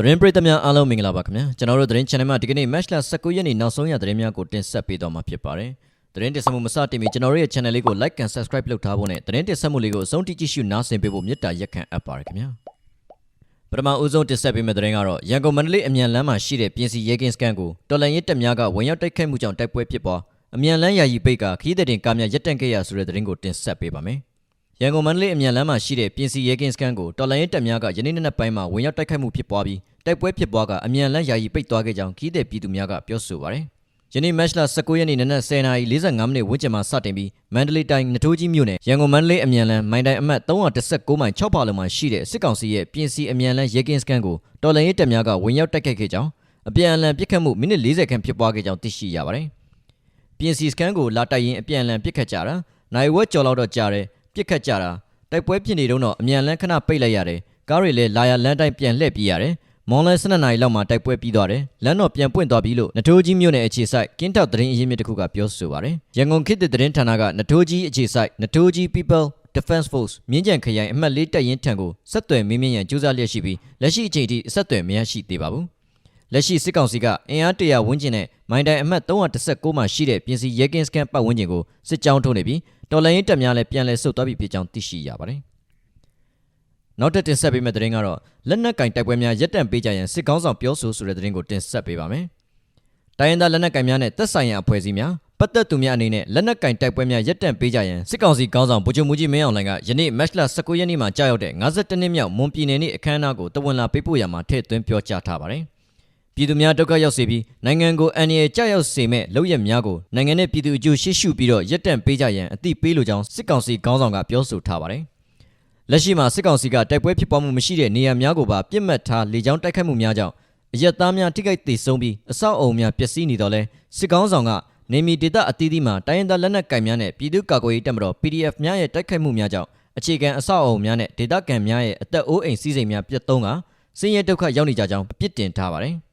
သတင်းပရိသတ်များအားလုံးမင်္ဂလာပါခင်ဗျာကျွန်တော်တို့သတင်း channel မှာဒီကနေ့ match လ19ရက်နေ့နောက်ဆုံးရသတင်းများကိုတင်ဆက်ပေးသွားမှာဖြစ်ပါတယ်သတင်းတင်ဆက်မှုမစတင်မီကျွန်တော်တို့ရဲ့ channel လေးကို like and subscribe လုပ်ထားဖို့နဲ့သတင်းတင်ဆက်မှုလေးကိုအဆုံးထိကြည့်ရှုနားဆင်ပေးဖို့မေတ္တာရက်ခံအပ်ပါတယ်ခင်ဗျာပထမဦးဆုံးတင်ဆက်ပေးမယ့်သတင်းကတော့ရန်ကုန်မန္တလေးအမြန်လမ်းမှာရှိတဲ့ပြင်စီရဲကင်းစကန်ကိုတော်လန်ရဲတပ်များကဝင်ရောက်တိုက်ခိုက်မှုကြောင့်တိုက်ပွဲဖြစ်ပွားအမြန်လမ်းယာယီပိတ်ကခီးတဲ့တင်ကားများရပ်တန့်ခဲ့ရဆိုတဲ့သတင်းကိုတင်ဆက်ပေးပါမယ် ရန်ကုန်မန္တလေးအမြန်လမ်းမှာရှိတဲ့ပြင်စီရဲကင်းစကန်ကိုတော်လိုင်းရဲတပ်များကယနေ့နေ့နက်ပိုင်းမှာဝင်ရောက်တိုက်ခိုက်မှုဖြစ်ပွားပြီးတိုက်ပွဲဖြစ်ပွားကအမြန်လမ်းယာယီပိတ်သွားခဲ့ကြောင်းခီးတဲ့ပြည်သူများကပြောဆိုပါရယ်။ယနေ့မတ်လ19ရက်နေ့နနက်10:45မိနစ်ဝန်းကျင်မှာစတင်ပြီးမန္တလေးတိုင်းနထိုးကြီးမြို့နယ်ရန်ကုန်မန္တလေးအမြန်လမ်းမိုင်တိုင်အမှတ်316မိုင်6ပါလုံမှာရှိတဲ့စစ်ကောင်စီရဲ့ပြင်စီအမြန်လမ်းရဲကင်းစကန်ကိုတော်လိုင်းရဲတပ်များကဝင်ရောက်တိုက်ခိုက်ခဲ့ကြောင်းအပြန်အလှန်ပစ်ခတ်မှုမိနစ်40ခန့်ဖြစ်ပွားခဲ့ကြောင်းသိရှိရပါတယ်။ပြင်စီစကန်ကိုလာတိုက်ရင်အပြန်အလှန်ပြစ်ခတ်ကြတာနိုင်ဝက်ကြော်လောက်တော့ကြားတယ် ပြစ်ခတ်ကြတာတိုက်ပွဲဖြစ်နေတော့တော့အမြန်လန်းခဏပိတ်လိုက်ရတယ်ကားတွေလည်းလာရလန်းတိုင်းပြန်လှည့်ပြေးရတယ်မောင်လဲ12နာရီလောက်မှတိုက်ပွဲပြီးသွားတယ်လမ်းတော့ပြန်ပွင့်သွားပြီလို့နထိုးကြီးမြို့နယ်အခြေစိုက်ကင်းထောက်သတင်းအရင်းမြစ်တစ်ခုကပြောဆိုပါတယ်ရန်ကုန်ခေတ်သစ်သတင်းဌာနကနထိုးကြီးအခြေစိုက်နထိုးကြီး People Defense Force မြင်းကြံခရိုင်အမှတ်၄တပ်ရင်းထံကိုဆက်သွယ်မင်းမြင်းရန်ကြိုးစားလျက်ရှိပြီးလက်ရှိအချိန်ထိဆက်သွယ်မရရှိသေးပါဘူး လက်ရှိစစ်ကောင်စီကအင်အားတရာဝန်းကျင်နဲ့မိုင်တိုင်အမှတ်319မှာရှိတဲ့ပြင်စီရဲကင်းစကန်ပတ်ဝန်းကျင်ကိုစစ်ကြောင်းထုတ်နေပြီးတော်လိုင်းရင်တပ်များလည်းပြန်လည်ဆုတ်သွားပြီဖြစ်ကြောင်းသိရှိရပါတယ်။နောက်ထပ်တင်ဆက်ပေးမယ့်သတင်းကတော့လက်နက်ကင်တိုက်ပွဲများရပ်တန့်ပေးကြရန်စစ်ကောင်းဆောင်ပြောဆိုဆိုတဲ့သတင်းကိုတင်ဆက်ပေးပါမယ်။တိုင်းရင်းသားလက်နက်ကင်များနဲ့တပ်ဆိုင်ရာအဖွဲ့အစည်းများပတ်သက်သူများအနေနဲ့လက်နက်ကင်တိုက်ပွဲများရပ်တန့်ပေးကြရန်စစ်ကောင်စီကောင်းဆောင်ဗိုလ်ချုပ်မူကြီးမင်းအောင်လှိုင်ကယနေ့မတ်လ19ရက်နေ့မှာကြာရောက်တဲ့52နှစ်မြောက်မွန်ပြည်နယ်နေ့အခမ်းအနားကိုတဝန်လာပေးပို့ရမှာထည့်သွင်းပြောကြားထားပါတယ်။ ပြည်သူများဒုက္ခရောက်စေပြီးနိုင်ငံကိုအန္တရာယ်ကြောက်ရောက်စေမဲ့လုပ်ရက်များကိုနိုင်ငံနဲ့ပြည်သူအကျိုးရှေ့ရှုပြီးတော့ရပ်တန့်ပေးကြရန်အသိပေးလိုကြောင်းစစ်ကောင်စီခေါင်းဆောင်ကပြောဆိုထားပါတယ်။လက်ရှိမှာစစ်ကောင်စီကတိုက်ပွဲဖြစ်ပွားမှုမရှိတဲ့နေရာများကိုပါပြစ်မှတ်ထားလေကြောင်းတိုက်ခိုက်မှုများကြောင့်အရက်သားများထိခိုက်ဒေဆုံးပြီးအဆောက်အအုံများပျက်စီးနေတော့လဲစစ်ကောင်ဆောင်ကနေမီဒေတာအသီးသီးမှာတိုင်းရင်းသားလက်နက်ကင်များနဲ့ပြည်သူ့ကာကွယ်ရေးတပ်မတော် PDF များရဲ့တိုက်ခိုက်မှုများကြောင့်အခြေခံအဆောက်အအုံများနဲ့ဒေတာကန်များရဲ့အသက်အိုးအိမ်စီးစိမ်များပြတ်သုံးကစင်းရဲဒုက္ခရောက်နေကြကြောင်းပြစ်တင်ထားပါတယ်။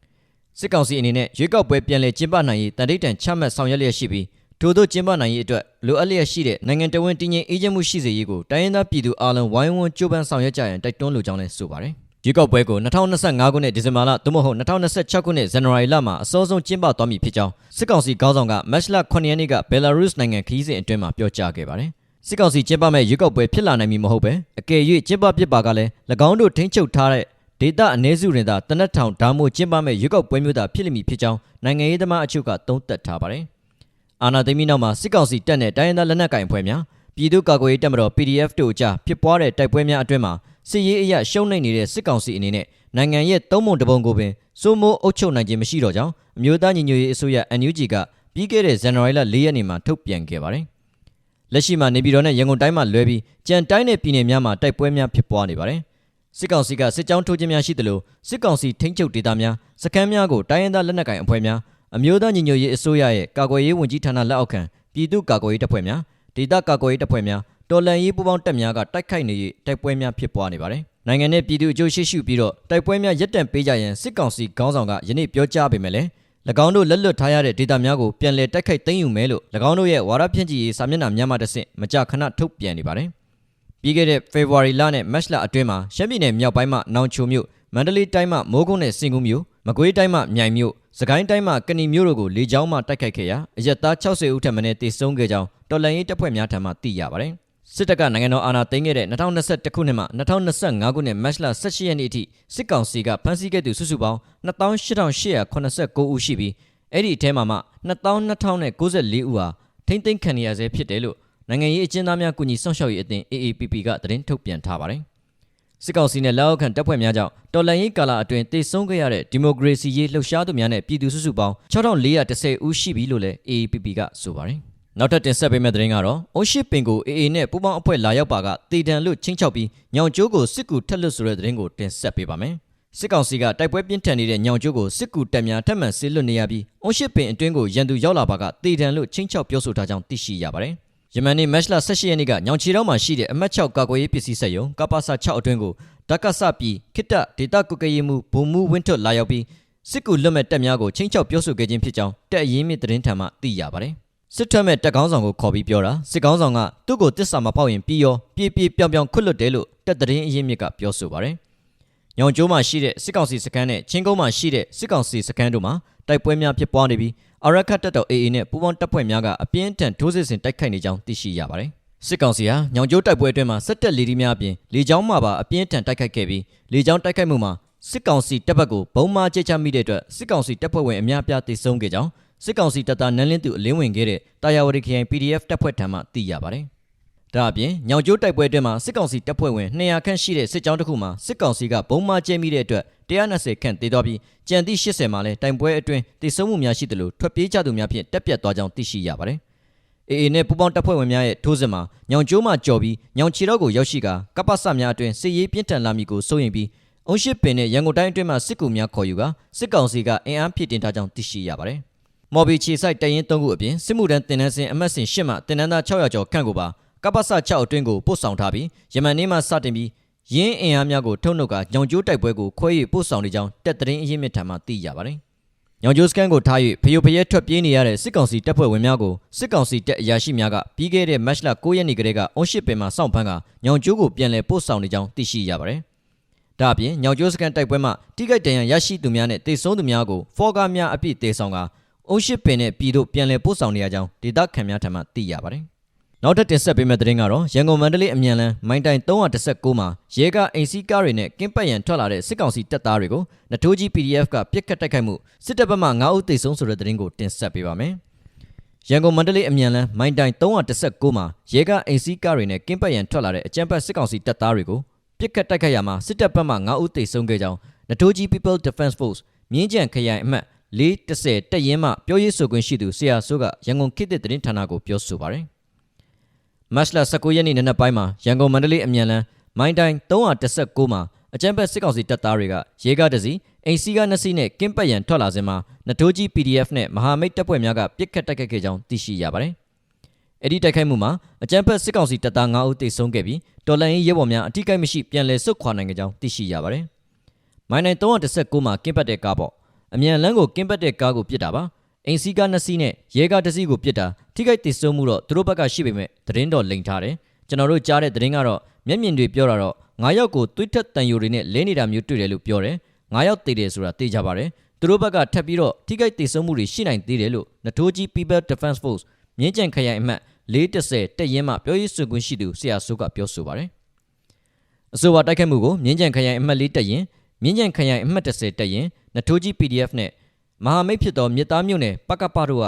စစ်ကောင်စီအနေနဲ့ရွေးကောက်ပွဲပြန်လည်ကျင်းပနိုင်ရေးတန်တိတ်တန်ချမှတ်ဆောင်ရွက်လျက်ရှိပြီးထို့သောကျင်းပနိုင်ရေးအတွက်လိုအပ်လျက်ရှိတဲ့နိုင်ငံတော်ဝန်တည်ငြိမ်အေးချမ်းမှုရှိစေရေးကိုတိုင်းရင်းသားပြည်သူအားလုံးဝိုင်းဝန်းကြိုးပမ်းဆောင်ရွက်ကြရန်တိုက်တွန်းလိုကြောင်းလည်းဆိုပါတယ်။ရွေးကောက်ပွဲကို2025ခုနှစ်ဒီဇင်ဘာလသို့မဟုတ်2026ခုနှစ်ဇန်နဝါရီလမှာအစောဆုံးကျင်းပသွားမည်ဖြစ်ကြောင်းစစ်ကောင်စီခေါင်းဆောင်ကမတ်လ9ရက်နေ့ကဘယ်လာရုစ်နိုင်ငံခရီးစဉ်အတွင်းမှာပြောကြားခဲ့ပါတယ်။စစ်ကောင်စီကျင်းပမဲ့ရွေးကောက်ပွဲဖြစ်လာနိုင်မည်မဟုတ်ပဲအကယ်၍ကျင်းပဖြစ်ပါကလည်း၎င်းတို့ထိန်းချုပ်ထားတဲ့ ဒေတာအ ਨੇ စုရင်သာတနက်ထောင်ဒါမှမဟုတ်ကျင်းပမဲ့ရွေးကောက်ပွဲမျိုးသာဖြစ်လိမ့်မည်ဖြစ်ကြောင်းနိုင်ငံရေးသမားအချို့ကသုံးသပ်ထားပါတယ်။အာဏာသိမ်းပြီးနောက်မှာစစ်ကောင်စီတပ်နဲ့တိုင်းရင်းသားလက်နက်ကိုင်အဖွဲ့များပြည်သူ့ကာကွယ်ရေးတပ်မတော် PDF တို့အကြားဖြစ်ပွားတဲ့တိုက်ပွဲများအတွင်းမှာစစ်ရေးအရရှုံးနိမ့်နေတဲ့စစ်ကောင်စီအနေနဲ့နိုင်ငံရဲ့သုံးပုံတစ်ပုံကိုပင်စိုးမိုးအုပ်ချုပ်နိုင်ခြင်းမရှိတော့ကြောင်းအမျိုးသားညီညွတ်ရေးအစိုးရ NUG ကပြီးခဲ့တဲ့ဇန်နဝါရီလ၄ရက်နေ့မှာထုတ်ပြန်ခဲ့ပါတယ်။လက်ရှိမှာနေပြည်တော်နဲ့ရန်ကုန်တိုင်းမှာလွဲပြီးကြံတိုင်းနယ်ပြည်နယ်များမှာတိုက်ပွဲများဖြစ်ပွားနေပါတယ်။ စစ်ကောင်စီကစစ်ကြောင်းထိုးခြင်းများရှိသလိုစစ်ကောင်စီထိန်းချုပ်ဒေသများစခန်းများကိုတိုင်းရင်းသားလက်နက်ကိုင်အဖွဲ့များအမျိုးသားညီညွတ်ရေးအစိုးရရဲ့ကာကွယ်ရေးဝန်ကြီးဌာနလက်အောက်ခံပြည်သူ့ကာကွယ်ရေးတပ်ဖွဲ့များဒေသကာကွယ်ရေးတပ်ဖွဲ့များတော်လှန်ရေးပူးပေါင်းတပ်များကတိုက်ခိုက်နေ၍တိုက်ပွဲများဖြစ်ပွားနေပါတယ်။နိုင်ငံနဲ့ပြည်သူအကျိုးရှိရှိပြီးတော့တိုက်ပွဲများရပ်တန့်ပေးကြရန်စစ်ကောင်စီခေါင်းဆောင်ကယနေ့ပြောကြားပေမဲ့လည်း၎င်းတို့လက်လွတ်ထားရတဲ့ဒေသများကိုပြန်လည်တိုက်ခိုက်သိမ်းယူမယ်လို့၎င်းတို့ရဲ့ဝါဒဖြန့်ချီရေးစာမျက်နှာများမှတဆင့်မကြာခဏထုတ်ပြန်နေပါတယ်။ ပြီးခဲ့တဲ့ဖေဖော်ဝါရီလနဲ့မတ်လအတွင်းမှာရှမ်းပြည်နယ်မြောက်ပိုင်းမှနောင်ချိုမြို့မန္တလေးတိုင်းမှမိုးကုတ်နဲ့စင်ကူးမြို့မကွေးတိုင်းမှမြိုင်မြို့စကိုင်းတိုင်းမှကဏီမြို့တို့ကိုလေကြောင်းမှတိုက်ခိုက်ခဲ့ရာအရက်သား60ဦးထက်မနည်းတေဆုံးခဲ့ကြောင်းတော်လှန်ရေးတပ်ဖွဲ့များထံမှသိရပါတယ်စစ်တပ်ကနိုင်ငံတော်အာဏာသိမ်းခဲ့တဲ့2021ခုနှစ်မှ2025ခုနှစ်မတ်လ18ရက်နေ့အထိစစ်ကောင်စီကဖမ်းဆီးခဲ့သူစုစုပေါင်း2889ဦးရှိပြီးအဲ့ဒီအထဲမှာမှ2294ဦးဟာထိမ့်သိမ်းခံရဆဲဖြစ်တယ်လို့ နိုင်ငံရေးအကျဉ်းသားများကုညီဆောင်ရှောက်ရေးအသင်း AAPP ကသတင်းထုတ်ပြန်ထားပါတယ်။စစ်ကောင်စီနဲ့လက်အောက်ခံတပ်ဖွဲ့များကြောင့်တော်လှန်ရေးကာလအတွင်းတေဆုံးခဲ့ရတဲ့ဒီမိုကရေစီရေးလှုပ်ရှားသူများနဲ့ပြည်သူစုစုပေါင်း6410ဦးရှိပြီလို့လည်း AAPP ကဆိုပါတယ်။နောက်ထပ်တင်ဆက်ပေးမယ့်သတင်းကတော့အိုရှိပင်ကို AA နဲ့ပူးပေါင်းအဖွဲ့လာရောက်ပါကတေတံလို့ချင်းချောက်ပြီးညောင်ကျိုးကိုစစ်ကူထက်လွတ်ဆိုတဲ့သတင်းကိုတင်ဆက်ပေးပါမယ်။စစ်ကောင်စီကတိုက်ပွဲပြင်းထန်နေတဲ့ညောင်ကျိုးကိုစစ်ကူတပ်များထပ်မံဆေးလွတ်နေရပြီးအိုရှိပင်အတွင်းကိုရန်သူရောက်လာပါကတေတံလို့ချင်းချောက်ပြောဆိုထားကြောင်းသိရှိရပါတယ်။ ယမန်နေ့မတ်လ18ရက်နေ့ကညောင်ချီတောင်းမှာရှိတဲ့အမတ်6ကာကွယ်ရေးပစ္စည်းစက်ရုံကပ္ပစ6အတွင်းကိုဓကဆပြည်ခိတဒေတာကုကရေးမှုဘုံမှုဝင်းထွတ်လာရောက်ပြီးစစ်ကူလွတ်မဲ့တပ်များကိုချင်းချောက်ပြောဆိုခဲ့ခြင်းဖြစ်ကြောင်းတပ်အရင်းမြစ်သတင်းထံမှသိရပါတယ်။စစ်ထွက်မဲ့တပ်ကောင်းဆောင်ကိုခေါ်ပြီးပြောတာစစ်ကောင်းဆောင်ကသူ့ကိုတစ္ဆာမပေါက်ရင်ပြီးရောပြေးပြေးပြောင်ပြောင်ခွတ်လွတ်တယ်လို့တပ်သတင်းအရင်းမြစ်ကပြောဆိုပါတယ်။ညောင်ကျိုးမှာရှိတဲ့စစ်ကောင်စီစခန်းနဲ့ချင်းကုန်းမှာရှိတဲ့စစ်ကောင်စီစခန်းတို့မှာ တိုက်ပွဲများဖြစ်ပွားနေပြီးအရခတ်တပ်တော် AA နဲ့ပူးပေါင်းတပ်ဖွဲ့များကအပြင်းထန်ထိုးစစ်ဆင်တိုက်ခိုက်နေကြောင်းသိရှိရပါတယ်။စစ်ကောင်စီဟာညောင်ကျိုးတိုက်ပွဲအတွင်းမှာစစ်တပ်လေဒီများအပြင်လေကြောင်းမှပါအပြင်းထန်တိုက်ခိုက်ခဲ့ပြီးလေကြောင်းတိုက်ခိုက်မှုမှာစစ်ကောင်စီတပ်ဘက်ကိုဘုံမာကျချမိတဲ့အတွက်စစ်ကောင်စီတပ်ဖွဲ့ဝင်အများအပြားတိုက်ဆုံခဲ့ကြောင်းစစ်ကောင်စီတပ်သားနန်းလင်းသူအလင်းဝင်ခဲ့တဲ့တာယာဝတီခရိုင် PDF တပ်ဖွဲ့ထံမှသိရပါတယ်။ဒါအပြင်ညောင်ကျိုးတိုက်ပွဲအတွင်းမှာစစ်ကောင်စီတပ်ဖွဲ့ဝင်200ခန့်ရှိတဲ့စစ်ကြောင်းတစ်ခုမှာစစ်ကောင်စီကဘုံမာကျဲမိတဲ့အတွက် 120ခန့်တေသွားပြီးကြံသည့်80မှာလည်းတိုင်ပွဲအတွင်းတိစုံမှုများရှိတယ်လို့ထွက်ပြေးကြသူများဖြင့်တက်ပြတ်သွားကြောင်းသိရှိရပါတယ်။ AA နဲ့ပူပေါင်းတပ်ဖွဲ့ဝင်များရဲ့ထိုးစစ်မှာညောင်ကျိုးမှကြော်ပြီးညောင်ချီတော့ကိုရောက်ရှိကကပ္ပစများအတွင်စစ်ရေးပြင်းထန်လာမည်ကိုစိုးရိမ်ပြီးအုံရှိပင်နဲ့ရန်ကုန်တိုင်းအတွင်းမှာစစ်ကူများခေါ်ယူကစစ်ကောင်စီကအင်အားဖြည့်တင်ထားကြောင်းသိရှိရပါတယ်။မော်ဘီချီဆိုင်တရင်၃ခုအပြင်စစ်မှုထမ်းတင်နန်းစင်အမတ်စဉ်၈မှတင်နန်းသား600ကျော်ခန့်ကိုပါကပ္ပစ6အတွင်းကိုပို့ဆောင်ထားပြီးယမန်နေ့မှစတင်ပြီး ရင်းအင်အားများကိုထုတ်နှုတ်ကညောင်ကျိုးတိုက်ပွဲကိုခွဲ၍ပို့ဆောင်နေကြောင်းတက်သတင်းအရင်းမြစ်ထံမှသိရပါတယ်။ညောင်ကျိုးစကန်ကိုထား၍ဖယိုဖယဲထွက်ပြေးနေရတဲ့စစ်ကောင်စီတပ်ဖွဲ့ဝင်များကိုစစ်ကောင်စီတပ်အရာရှိများကပြီးခဲ့တဲ့မတ်လ9ရက်နေ့ကတည်းကအုံးရှိပင်မှာစောင့်ဖမ်းကညောင်ကျိုးကိုပြန်လည်ပို့ဆောင်နေကြောင်းသိရှိရပါတယ်။ဒါအပြင်ညောင်ကျိုးစကန်တိုက်ပွဲမှာတိကိတ်တန်ရန်ရရှိသူများနဲ့တေဆုံးသူများကိုဖော်ကားများအပြည့်တေဆောင်ကအုံးရှိပင်နဲ့ပြည်တို့ပြန်လည်ပို့ဆောင်နေရကြောင်းဒေသခံများထံမှသိရပါတယ်။ နောက်ထပ်တင်ဆက်ပေးမယ့်သတင်းကတော့ရန်ကုန်မန္တလေးအမြန်လန်းမိုင်းတိုင်319မှာရဲကအိမ်စီးကားတွေနဲ့ကင်းပတ်ရန်ထွက်လာတဲ့စစ်ကောင်စီတပ်သားတွေကိုနထိုးကြီး PDF ကပြစ်ခတ်တိုက်ခိုက်မှုစစ်တပ်ဘက်မှ9ဦးသေဆုံးဆိုတဲ့သတင်းကိုတင်ဆက်ပေးပါမယ်။ရန်ကုန်မန္တလေးအမြန်လန်းမိုင်းတိုင်319မှာရဲကအိမ်စီးကားတွေနဲ့ကင်းပတ်ရန်ထွက်လာတဲ့အကြမ်းဖက်စစ်ကောင်စီတပ်သားတွေကိုပြစ်ခတ်တိုက်ခိုက်ရမှာစစ်တပ်ဘက်မှ9ဦးသေဆုံးခဲ့ကြောင်းနထိုးကြီး People Defense Force မြင်းကြံခရိုင်အမှတ်410တက်ရင်မှပြောရေးဆိုခွင့်ရှိသူဆရာဆိုးကရန်ကုန်ခေတ်သစ်သတင်းဌာနကိုပြောဆိုပါတယ်။ မတ်လ19ရက်နေ့နနက်ပိုင်းမှာရန်ကုန်မန္တလေးအမြန်လန်းမိုင်းတိုင်း319မှာအကြမ်းဖက်စစ်ကောင်စီတပ်သားတွေကရဲကားတစ်စီးအိမ်စီးကားနှစ်စီးနဲ့ကင်းပတ်ရန်ထွက်လာစဉ်မှာနထိုးကြီး PDF နဲ့မဟာမိတ်တပ်ဖွဲ့များကပြစ်ခတ်တိုက်ခိုက်ခဲ့ကြောင်းသိရှိရပါတယ်။အဲ့ဒီတိုက်ခိုက်မှုမှာအကြမ်းဖက်စစ်ကောင်စီတပ်သား9ဦးသေဆုံးခဲ့ပြီးတော်လန်ရေးရဲဘော်များအထိကိမရှိပြန်လည်ဆုတ်ခွာနိုင်ကြကြောင်းသိရှိရပါတယ်။မိုင်းတိုင်း319မှာကင်းပတ်တဲ့ကားပေါ့အမြန်လန်းကိုကင်းပတ်တဲ့ကားကိုပစ်တာပါ အိမ်စီးကားနှစ်စီးနဲ့ရဲကားတစ်စီးကိုပစ်တာထိခိုက်ဒေဆုံးမှုတော့သူတို့ဘက်ကရှိပေမဲ့သတင်းတော်လိန်ထားတယ်ကျွန်တော်တို့ကြားတဲ့သတင်းကတော့မျက်မြင်တွေပြောတာတော့ငါးယောက်ကိုသွေးထက်တန်ယိုတွေနဲ့လဲနေတာမျိုးတွေ့တယ်လို့ပြောတယ်ငါးယောက်တည်တယ်ဆိုတာသိကြပါတယ်သူတို့ဘက်ကထပ်ပြီးတော့ထိခိုက်ဒေဆုံးမှုတွေရှိနိုင်သေးတယ်လို့နထိုးကြီး People Defense Force မြင်းကြံခရိုင်အမှတ်410တက်ရင်မှပြောရေးဆိုခွင့်ရှိသူဆရာဆိုးကပြောဆိုပါတယ်အဆိုပါတိုက်ခိုက်မှုကိုမြင်းကြံခရိုင်အမှတ်4တက်ရင်မြင်းကြံခရိုင်အမှတ်10တက်ရင်နထိုးကြီး PDF နဲ့ မဟာမိတ်ဖြစ်သောမြစ်သားမြို့နယ်ပကပတို့က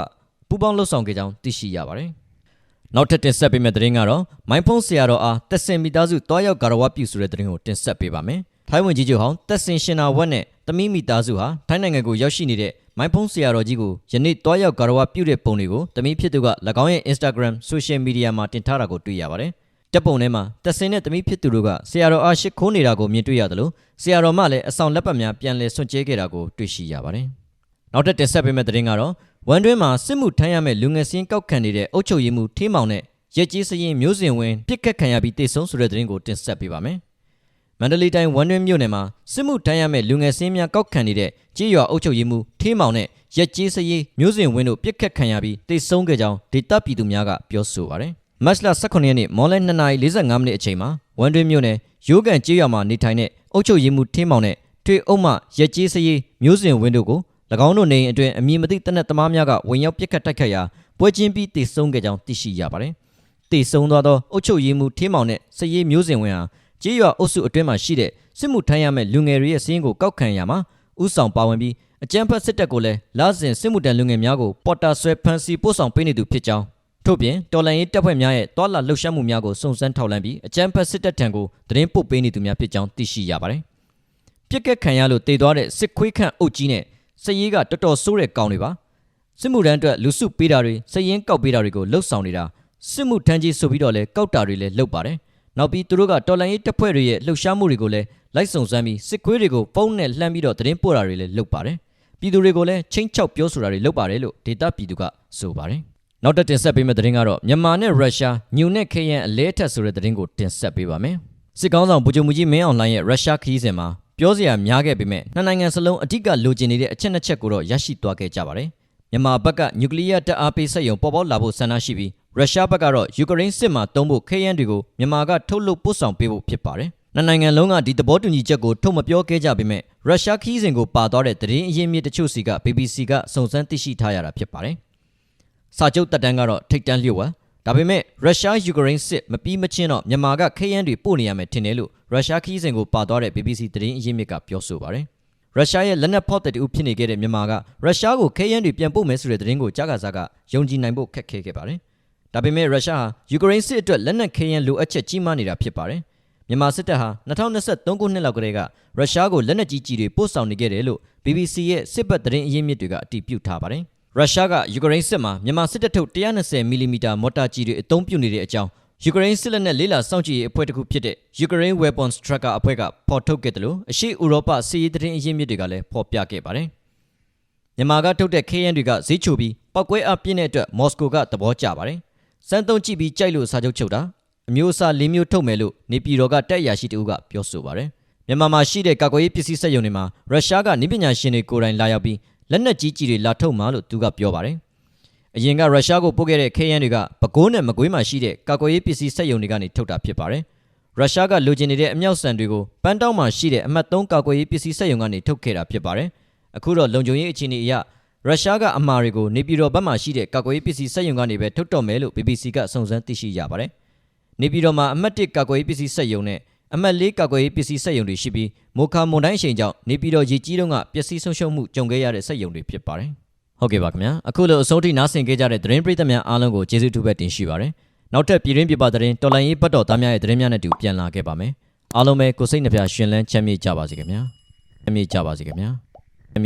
ပူးပေါင်းလှုပ်ဆောင်ခဲ့ကြောင်းသိရှိရပါတယ်။နောက်ထပ်တင်ဆက်ပေးမယ့်သတင်းကတော့မိုင်းဖုန်းဆရာတော်အားတက်စင်မိသားစုတွားရောက်ဂရဝပြုဆိုတဲ့သတင်းကိုတင်ဆက်ပေးပါမယ်။ထိုင်းဝင်ကြီးချုပ်ဟောင်းတက်စင်ရှင်နာဝက်နဲ့တမီးမိသားစုဟာထိုင်းနိုင်ငံကိုရောက်ရှိနေတဲ့မိုင်းဖုန်းဆရာတော်ကြီးကိုယနေ့တွားရောက်ဂရဝပြုတဲ့ပုံတွေကိုတမီးဖြစ်သူက၎င်းရဲ့ Instagram Social Media မှာတင်ထားတာကိုတွေ့ရပါတယ်။တပ်ပုံထဲမှာတက်စင်နဲ့တမီးဖြစ်သူတို့ကဆရာတော်အားရှ िख ိုးနေတာကိုမြင်တွေ့ရတယ်လို့ဆရာတော်မှလည်းအဆောင်လက်ပတ်များပြန်လည်ဆွန့်ကျဲခဲ့တာကိုတွေ့ရှိရပါတယ်။ နောက်ထပ်တင်ဆက်ပေးမယ့်သတင်းကတော့ဝန်တွင်းမှာစစ်မှုထမ်းရမယ့်လူငယ်စင်းကောက်ခံနေတဲ့အုပ်ချုပ်ရေးမှူးထေးမောင်နဲ့ရက်ကြီးစရင်မျိုးစင်ဝင်ပြစ်ခတ်ခံရပြီးတေဆုံးဆိုတဲ့သတင်းကိုတင်ဆက်ပေးပါမယ်။မန္တလေးတိုင်းဝန်တွင်းမြို့နယ်မှာစစ်မှုထမ်းရမယ့်လူငယ်စင်းများကောက်ခံနေတဲ့ကြေးရွာအုပ်ချုပ်ရေးမှူးထေးမောင်နဲ့ရက်ကြီးစရင်မျိုးစင်ဝင်တို့ပြစ်ခတ်ခံရပြီးတေဆုံးခဲ့ကြောင်းဒေသပြည်သူများကပြောဆိုပါတယ်။မတ်လ18ရက်နေ့မော်လဲ2:45မိနစ်အချိန်မှာဝန်တွင်းမြို့နယ်ရိုးကန်ကြေးရွာမှာနေထိုင်တဲ့အုပ်ချုပ်ရေးမှူးထေးမောင်နဲ့ထွေအုပ်မှရက်ကြီးစရင်မျိုးစင်ဝင်တို့ကို၎ င်းတို့နေအိမ်အတွင်းအမည်မသိတနက်သမားများကဝင်ရောက်ပစ်ခတ်တိုက်ခတ်ရာပွဲချင်းပြီးတေဆုံးခဲ့ကြောင်းသိရှိရပါတယ်။တေဆုံးသွားသောအုပ်ချုပ်ရေးမှူးထင်းမောင်နဲ့စရေးမျိုးစင်ဝင်ဟာကြေးရွာအုပ်စုအတွင်းမှာရှိတဲ့စစ်မှုထမ်းရမယ့်လူငယ်တွေရဲ့စည်းရင်းကိုကောက်ခံရမှာဥဆောင်ပါဝင်ပြီးအကြမ်းဖက်စစ်တပ်ကိုလည်းလာစဉ်စစ်မှုတန်းလူငယ်များကိုပေါ်တာဆွဲဖမ်းဆီးပို့ဆောင်ပေးနေသူဖြစ်ကြောင်းထို့ပြင်တော်လန်ရေးတပ်ဖွဲ့များရဲ့တွာလာလှုပ်ရှားမှုများကိုစုံစမ်းထောက်လှမ်းပြီးအကြမ်းဖက်စစ်တပ်ထံကိုသတင်းပို့ပေးနေသူများဖြစ်ကြောင်းသိရှိရပါတယ်။ပြစ်ကက်ခံရလို့တေသွားတဲ့စစ်ခွေးခန့်အုပ်ကြီးနဲ့ စည်ရေးကတော်တော်ဆိုးတဲ့ကောင်တွေပါစစ်မှုထမ်းအတွက်လူစုပေးတာတွေစည်ရင်ကောက်ပေးတာတွေကိုလှုပ်ဆောင်နေတာစစ်မှုထမ်းကြီးဆိုပြီးတော့လဲကောက်တာတွေလည်းလုပ်ပါတယ်နောက်ပြီးသူတို့ကတော်လန်ရေးတပ်ဖွဲ့တွေရဲ့လှုပ်ရှားမှုတွေကိုလည်းလိုက်စုံစမ်းပြီးစစ်ခွေးတွေကိုဖုန်းနဲ့လှမ်းပြီးတော့သတင်းပို့တာတွေလည်းလုပ်ပါတယ်ပြည်သူတွေကိုလည်းချင်းချောက်ပြောဆိုတာတွေလုပ်ပါတယ်လို့ဒေတာပြည်သူကဆိုပါတယ်နောက်တက်တင်ဆက်ပေးမယ့်သတင်းကတော့မြန်မာနဲ့ရုရှားညူနဲ့ခေယန်အလဲထက်ဆိုတဲ့သတင်းကိုတင်ဆက်ပေးပါမယ်စစ်ကောင်းဆောင်ဗိုလ်ချုပ်မူကြီးမင်းအောင်လှိုင်းရဲ့ရုရှားခရီးစဉ်မှာ ပြောစရာများခဲ့ပေမဲ့နှစ်နိုင်ငံစလုံးအဓိကလိုချင်နေတဲ့အချက်နှစ်ချက်ကိုတော့ရရှိသွားခဲ့ကြပါတယ်။မြန်မာဘက်ကနျူကလ িয়ার တပ်အားပေးစက်ရုံပေါ်ပေါက်လာဖို့ဆန္ဒရှိပြီးရုရှားဘက်ကတော့ယူကရိန်းစစ်မှာတုံးဖို့ခဲယမ်းတွေကိုမြန်မာကထုတ်လုပ်ပို့ဆောင်ပေးဖို့ဖြစ်ပါတယ်။နှစ်နိုင်ငံလုံးကဒီသဘောတူညီချက်ကိုထုတ်မပြောခဲ့ကြပေမဲ့ရုရှားခီးစဉ်ကိုပါသွားတဲ့သတင်းအရင်းမြစ်တချို့စီက BBC ကစုံစမ်းသိရှိထားရတာဖြစ်ပါတယ်။စာချုပ်တက်တန်းကတော့ထိတ်တန်းလျှို့ဝါ ဒါပေမဲ့ရုရှားယူကရိန်းစစ်မပြီးမချင်းတော့မြန်မာကခရမ်းတွေပို့နေရမယ်ထင်တယ်လို့ရုရှားခီးစဉ်ကိုပါသွားတဲ့ BBC သတင်းအရင်းမြစ်ကပြောဆိုပါတယ်။ရုရှားရဲ့လက်နက်ဖောက်တဲ့တူဖြစ်နေခဲ့တဲ့မြန်မာကရုရှားကိုခရမ်းတွေပြန်ပို့မယ်ဆိုတဲ့သတင်းကိုကြားကစားကယုံကြည်နိုင်ဖို့ခက်ခဲခဲ့ပါတယ်။ဒါပေမဲ့ရုရှားဟာယူကရိန်းစစ်အတွက်လက်နက်ခရမ်းလိုအပ်ချက်ကြီးမားနေတာဖြစ်ပါတယ်။မြန်မာစစ်တပ်ဟာ2023ခုနှစ်လောက်ကတည်းကရုရှားကိုလက်နက်ကြီးကြီးတွေပို့ဆောင်နေခဲ့တယ်လို့ BBC ရဲ့စစ်ဘက်သတင်းအရင်းမြစ်တွေကအတည်ပြုထားပါတယ်။ ရုရှားကယူကရိန်းစစ်မှာမြန်မာစစ်တပ်ထုတ်120မီလီမီတာမော်တာကြီးတွေအသုံးပြုနေတဲ့အကြောင်းယူကရိန်းစစ်လက်နက်လေးလာစောင့်ကြည့်ရေးအဖွဲ့တစ်ခုဖြစ်တဲ့ Ukraine Weapons Tracker အဖွဲ့ကဖော်ထုတ်ခဲ့တယ်လို့အရှိဥရောပစစ်ရေးသတင်းအရင်းမြစ်တွေကလည်းဖော်ပြခဲ့ပါတယ်။မြန်မာကထုတ်တဲ့ KN တွေကဈေးချိုပြီးပောက်ကွဲအပြင်းတဲ့အတွက်မော်စကိုကသဘောကျပါတယ်။စမ်းသုံးကြည့်ပြီးကြိုက်လို့စာချုပ်ချုပ်တာအမျိုးအစား၄မျိုးထုတ်မယ်လို့နေပြည်တော်ကတက်ရရှိတူကပြောဆိုပါတယ်။မြန်မာမှာရှိတဲ့ကာကွယ်ရေးပစ္စည်းစက်ရုံတွေမှာရုရှားကနိပညာရှင်တွေကိုယ်တိုင်လာရောက်ပြီး လက်နက်ကြီးကြီးတွေလာထုတ်မှာလို့သူကပြောပါတယ်။အရင်ကရုရှားကိုပို့ခဲ့တဲ့ KN တွေကပဲခူးနဲ့မကွေးမှာရှိတဲ့ကာကွယ်ရေးပစ္စည်းစက်ရုံတွေကနေထုတ်တာဖြစ်ပါတယ်။ရုရှားကလိုချင်နေတဲ့အမြောက်ဆန်တွေကိုပန်းတောင်းမှာရှိတဲ့အမှတ်3ကာကွယ်ရေးပစ္စည်းစက်ရုံကနေထုတ်ခဲ့တာဖြစ်ပါတယ်။အခုတော့လုံခြုံရေးအခြေအနေအရရုရှားကအမှားတွေကိုနေပြည်တော်ဘက်မှာရှိတဲ့ကာကွယ်ရေးပစ္စည်းစက်ရုံကနေပဲထုတ်တော့မယ်လို့ BBC ကစုံစမ်းသိရှိရပါတယ်။နေပြည်တော်မှာအမှတ်1ကာကွယ်ရေးပစ္စည်းစက်ရုံနဲ့ အမှတ်4ကာကွယ်ရေးပစ္စည်းစက်ရုံတွေရှိပြီးမိုခါမွန်တိုင်းအချိန်ကြောင့်နေပြည်တော်ရေကြီးတုန်းကပျက်စီးဆုံးရှုံးမှုကြုံခဲ့ရတဲ့စက်ရုံတွေဖြစ်ပါတယ်။ဟုတ်ကဲ့ပါခင်ဗျာအခုလိုအဆုံးထိနားဆင်ခဲ့ကြတဲ့သတင်းပရိသတ်များအားလုံးကိုကျေးဇူးတူပဲတင်ရှိပါတယ်။နောက်ထပ်ပြည်တွင်းပြပသတင်းတော်လိုင်းရေးဘတ်တော်သားများရဲ့သတင်းများနဲ့တူပြန်လာခဲ့ပါမယ်။အားလုံးပဲကိုယ်စိတ်နှပြရှင်လန်းချမ်းမြေ့ကြပါစေခင်ဗျာ။ချမ်းမြေ့ကြပါစေခင်ဗျာ။